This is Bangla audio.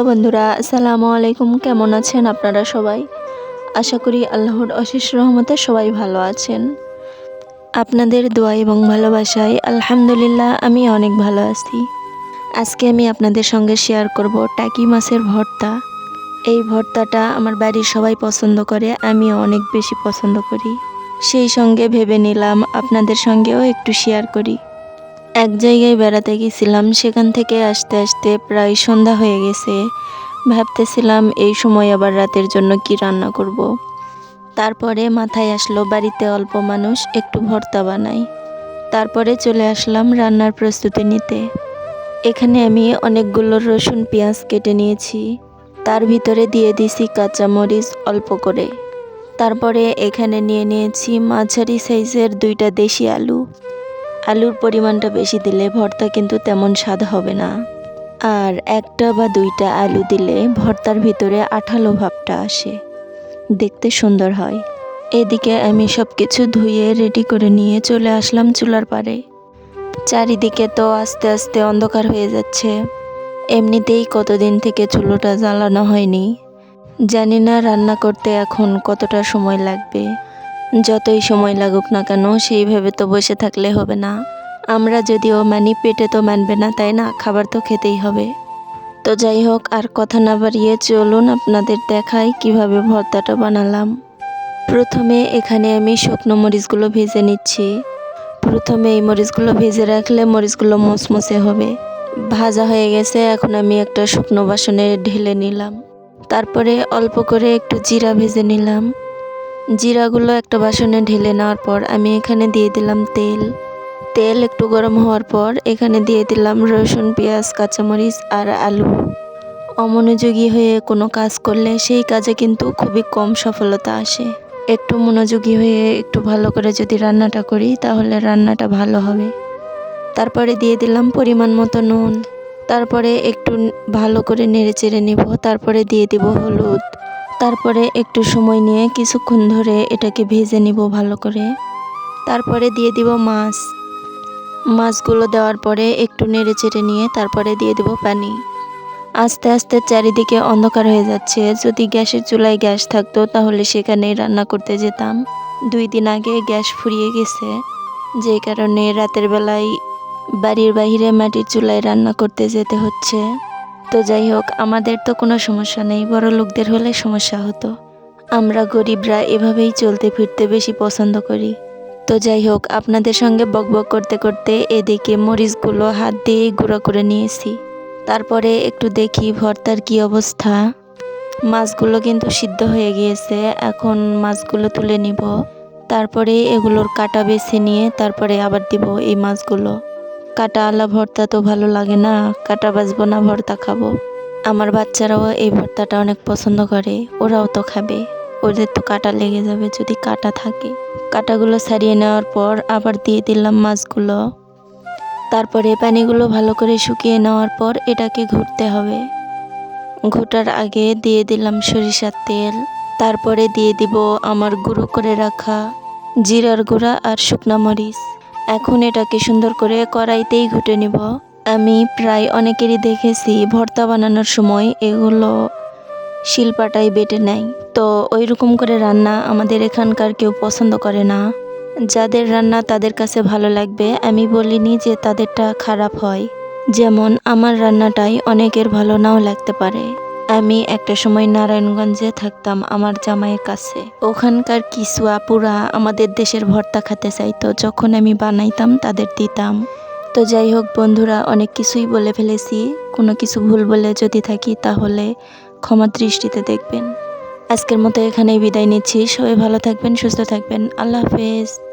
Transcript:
হ্যালো বন্ধুরা, আসসালামু আলাইকুম। কেমন আছেন আপনারা সবাই? আশা করি আল্লাহর অশেষ রহমতে সবাই ভালো আছেন। আপনাদের দোয়া এবং ভালোবাসায় আলহামদুলিল্লাহ আমি অনেক ভালো আছি। আজকে আমি আপনাদের সঙ্গে শেয়ার করব টাকি মাছের ভর্তা। এই ভর্তাটা আমার বাড়ির সবাই পছন্দ করে, আমিও অনেক বেশি পছন্দ করি। সেই সঙ্গে ভেবে নিলাম আপনাদের সঙ্গেও একটু শেয়ার করি। এক জায়গায় বেড়াতে গেছিলাম, সেখান থেকে আসতে আসতে প্রায় সন্ধ্যা হয়ে গেছে। ভাবতেছিলাম এই সময় আবার রাতের জন্য কি রান্না করব। তারপরে মাথায় আসলো বাড়িতে অল্প মানুষ, একটু ভর্তা বানাই। তারপরে চলে আসলাম রান্নার প্রস্তুতি নিতে। এখানে আমি অনেকগুলো রসুন, পেঁয়াজ কেটে নিয়েছি। তার ভিতরে দিয়ে দিছি কাঁচামরিচ অল্প করে। তারপরে এখানে নিয়ে নিয়েছি মাঝারি সাইজের দুইটা দেশি আলু। আলুর পরিমাণটা বেশি দিলে ভর্তা কিন্তু তেমন স্বাদ হবে না। আর একটা বা দুইটা আলু দিলে ভর্তার ভিতরে আঠালো ভাবটা আসে। দেখতে সুন্দর হয়। এদিকে আমি সব কিছু ধুয়ে রেডি করে নিয়ে চলে আসলাম চুলার পাড়ে। চারিদিকে তো আস্তে আস্তে অন্ধকার হয়ে যাচ্ছে। এমনিতেই কতদিন থেকে চুলোটা জ্বালানো হয়নি। জানি না রান্না করতে এখন কতটা সময় লাগবে। যতই সময় লাগুক না কেন, সেইভাবে তো বসে থাকলে হবে না। আমরা যদিও মানি পেটে তো মানবে না, তাই না? খাবার তো খেতেই হবে। তো যাই হোক, আর কথা না বাড়িয়ে চলুন আপনাদের দেখাই কীভাবে ভর্তাটা বানালাম। প্রথমে এখানে আমি শুকনো মরিচগুলো ভেজে নিচ্ছি। প্রথমে এই মরিচগুলো ভেজে রাখলে মরিচগুলো মচমচে হবে। ভাজা হয়ে গেছে, এখন আমি একটা শুকনো বাসনে ঢেলে নিলাম। তারপরে অল্প করে একটু জিরা ভেজে নিলাম। জিরাগুলো একটা বাসনে ঢেলে নেওয়ার পর আমি এখানে দিয়ে দিলাম তেল। তেল একটু গরম হওয়ার পর এখানে দিয়ে দিলাম রসুন, পেঁয়াজ, কাঁচামরিচ আর আলু। অমনোযোগী হয়ে কোনো কাজ করলে সেই কাজে কিন্তু খুবই কম সফলতা আসে। একটু মনোযোগী হয়ে একটু ভালো করে যদি রান্নাটা করি তাহলে রান্নাটা ভালো হবে। তারপরে দিয়ে দিলাম পরিমাণ মতো নুন। তারপরে একটু ভালো করে নেড়ে চেড়ে নেব। তারপরে দিয়ে দিব হলুদ। তারপরে একটু সময় নিয়ে কিছুক্ষণ ধরে এটাকে ভেজে নিব ভালো করে। তারপরে দিয়ে দিব মাছ। মাছগুলো দেওয়ার পরে একটু নেড়ে চেড়ে নিয়ে তারপরে দিয়ে দেব পানি। আস্তে আস্তে চারিদিকে অন্ধকার হয়ে যাচ্ছে। যদি গ্যাসের চুলায় গ্যাস থাকতো তাহলে সেখানেই রান্না করতে যেতাম। দুই দিন আগে গ্যাস ফুরিয়ে গেছে। যে কারণে রাতের বেলায় বাড়ির বাইরে মাটির চুলায় রান্না করতে যেতে হচ্ছে। তো যাই হোক, আমাদের তো কোনো সমস্যা নেই। বড় লোকদের হলে সমস্যা হতো। আমরা গরিবরা এভাবেই চলতে ফিরতে বেশি পছন্দ করি। তো যাই হোক, আপনাদের সঙ্গে বকবক করতে করতে এদিকে মরিচগুলো হাত দিয়ে গুঁড়ো করে নিয়েছি। তারপরে একটু দেখি ভর্তার কি অবস্থা। মাছগুলো কিন্তু সিদ্ধ হয়ে গিয়েছে, এখন মাছগুলো তুলে নিব। তারপরে এগুলোর কাটা বেছে নিয়ে তারপরে আবার দিব এই মাছগুলো। কাটা আলা ভর্তা তো ভালো লাগে না, কাটা বাজবো না, ভর্তা খাব। আমার বাচ্চারাও এই ভর্তাটা অনেক পছন্দ করে, ওরাও তো খাবে। ওদের তো কাটা লেগে যাবে যদি কাটা থাকে। কাটাগুলো ছাড়িয়ে নেওয়ার পর আবার দিয়ে দিলাম মাছগুলো। তারপরে পানিগুলো ভালো করে শুকিয়ে নেওয়ার পর এটাকে ঘুরতে হবে। ঘোটার আগে দিয়ে দিলাম সরিষার তেল। তারপরে দিয়ে দিব আমার গুঁড়ো করে রাখা জিরার গুঁড়া আর শুকনা মরিচ। এখন এটাকে সুন্দর করে কড়াইতেই ঘুটে নিব। আমি প্রায় অনেকেরই দেখেছি ভর্তা বানানোর সময় এগুলো শিলপাটাই বেটে নেয়। তো ওই রকম করে রান্না আমাদের এখানকার কেউ পছন্দ করে না। যাদের রান্না তাদের কাছে ভালো লাগবে, আমি বলিনি যে তাদেরটা খারাপ হয়। যেমন আমার রান্নাটাই অনেকের ভালো নাও লাগতে পারে। আমি একটা সময় নারায়ণগঞ্জে থাকতাম আমার জামাইয়ের কাছে। ওখানকার কিছু আপুরা আমাদের দেশের ভর্তা খেতে চাইতো, যখন আমি বানাইতাম তাদের দিতাম। তো যাই হোক বন্ধুরা, অনেক কিছুই বলে ফেলেছি। কোনো কিছু ভুল বলে যদি থাকি তাহলে ক্ষমা দৃষ্টিতে দেখবেন। আজকের মতো এখানেই বিদায় নিচ্ছি। সবাই ভালো থাকবেন, সুস্থ থাকবেন। আল্লাহ হাফেজ।